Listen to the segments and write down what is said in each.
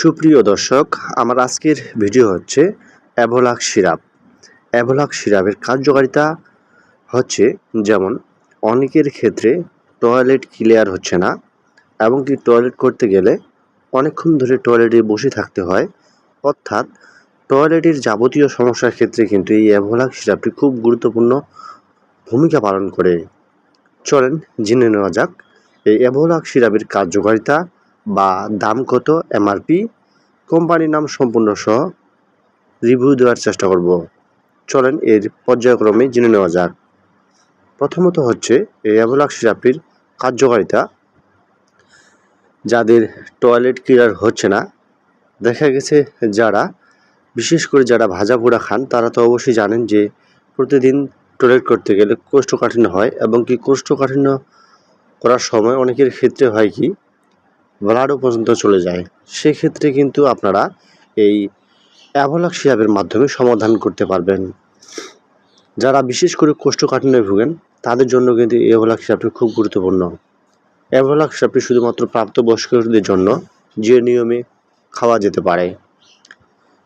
সুপ্রিয় দর্শক, আমার আজকের ভিডিও হচ্ছে অ্যাভোলাক সিরাপ। অ্যাভোলাক সিরাপের কার্যকারিতা হচ্ছে যেমন, অনেকের ক্ষেত্রে টয়লেট ক্লিয়ার হচ্ছে না এবং কি টয়লেট করতে গেলে অনেকক্ষণ ধরে টয়লেটে বসে থাকতে হয়। অর্থাৎ টয়লেটের যাবতীয় সমস্যার ক্ষেত্রে কিন্তু এই অ্যাভোলাক সিরাপটি খুব গুরুত্বপূর্ণ ভূমিকা পালন করে। চলেন জেনে নেওয়া যাক, এই অ্যাভোলাক সিরাপের কার্যকারিতা বা দাম কত এমআরপি? কোম্পানির নাম সম্পূর্ণ সহ রিভিউ দেওয়ার চেষ্টা করব। চলেন এর পর্যায়ক্রমে জেনে নেওয়া যাক। প্রথমত হচ্ছে এই অ্যাভোলাক সিরাপটির কার্যকারিতা। যাদের টয়লেট ক্লিয়ার হচ্ছে না, দেখা গেছে যারা, বিশেষ করে যারা ভাজা পোড়া খান, তারা তো অবশ্যই জানেন যে প্রতিদিন টয়লেট করতে গেলে কোষ্ঠকাঠিন্য হয় এবং কি কোষ্ঠকাঠিন্য করার সময় অনেকের ক্ষেত্রে হয় কি ব্লাডও পর্যন্ত চলে যায়। সেক্ষেত্রে কিন্তু আপনারা এই অ্যাভোলাক সিরাপের মাধ্যমে সমাধান করতে পারবেন। যারা বিশেষ করে কোষ্ঠকাঠিন্যে ভুগেন, তাদের জন্য কিন্তু এই অ্যাভোলাক সিরাপটি খুব গুরুত্বপূর্ণ। অ্যাভোলাক সিরাপটি শুধুমাত্র প্রাপ্তবয়স্কদের জন্য, যে নিয়মে খাওয়া যেতে পারে।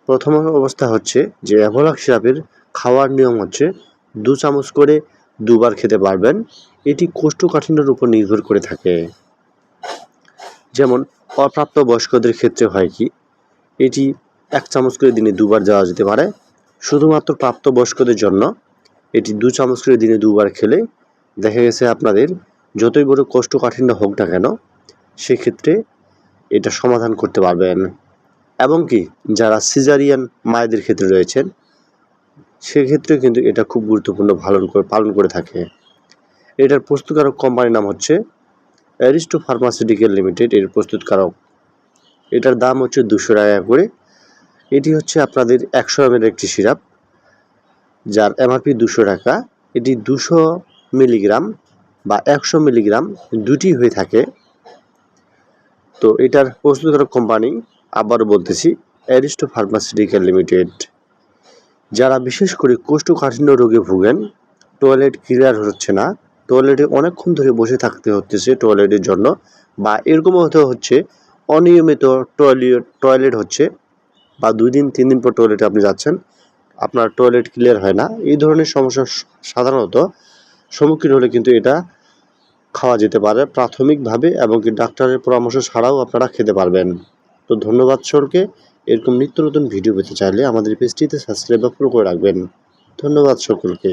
প্রথম অবস্থা হচ্ছে যে অ্যাভোলাক সিরাপের খাওয়ার নিয়ম হচ্ছে দু চামচ করে দুবার খেতে পারবেন। এটি কোষ্ঠকাঠিন্যের উপর নির্ভর করে থাকে। যেমন অপ্রাপ্ত বয়স্কদের ক্ষেত্রে হয় কি, এটি এক চামচ করে দিনে দুবার দেওয়া যেতে পারে। শুধুমাত্র প্রাপ্তবয়স্কদের জন্য এটি দু চামচ করে দিনে দুবার খেলে দেখা গেছে আপনাদের যতই বড় কোষ্ঠকাঠিন্য হোক না কেন, সেক্ষেত্রে এটা সমাধান করতে পারবেন। এবং কি, যারা সিজারিয়ান মায়েদের ক্ষেত্রে রয়েছেন সেক্ষেত্রে কিন্তু এটা খুব গুরুত্বপূর্ণ পালন করে পালন করে থাকে। এটার প্রস্তুতকারক কোম্পানির নাম হচ্ছে অ্যারিস্টো ফার্মাসিউটিক্যাল লিমিটেড এর প্রস্তুতকারক এটার দাম হচ্ছে দুশো টাকা করে। এটি হচ্ছে আপনাদের একশো এম একটি সিরাপ, যার এমআরপি দুশো টাকা। এটি দুশো মিলিগ্রাম বা একশো মিলিগ্রাম দুটি হয়ে থাকে। তো এটার প্রস্তুতকারক কোম্পানি, আবারও বলতেছি, অ্যারিস্টো ফার্মাসিউটিক্যাল লিমিটেড। যারা বিশেষ করে কোষ্ঠকাঠিন্য রোগে ভুগেন, টয়লেট ক্লিয়ার হচ্ছে না টয়লেটে অনেকক্ষণ ধরে বসে থাকতে হচ্ছে টয়লেটের জন্য বা এরকম হতে হচ্ছে অনিয়মিত টয়লেট টয়লেট হচ্ছে বা দুই দিন, তিন দিন পর টয়লেটে আপনি যাচ্ছেন, আপনার টয়লেট ক্লিয়ার হয় না। এই ধরনের সমস্যা সাধারণত সম্মুখীন হলে কিন্তু এটা খাওয়া যেতে পারে প্রাথমিকভাবে এবং কি ডাক্তারের পরামর্শ ছাড়াও আপনারা খেতে পারবেন। তো ধন্যবাদ সরকে। এরকম নিত্য নতুন ভিডিও পেতে চাইলে আমাদের পেজটিতে সাবস্ক্রাইব করে রাখবেন। ধন্যবাদ সকলকে।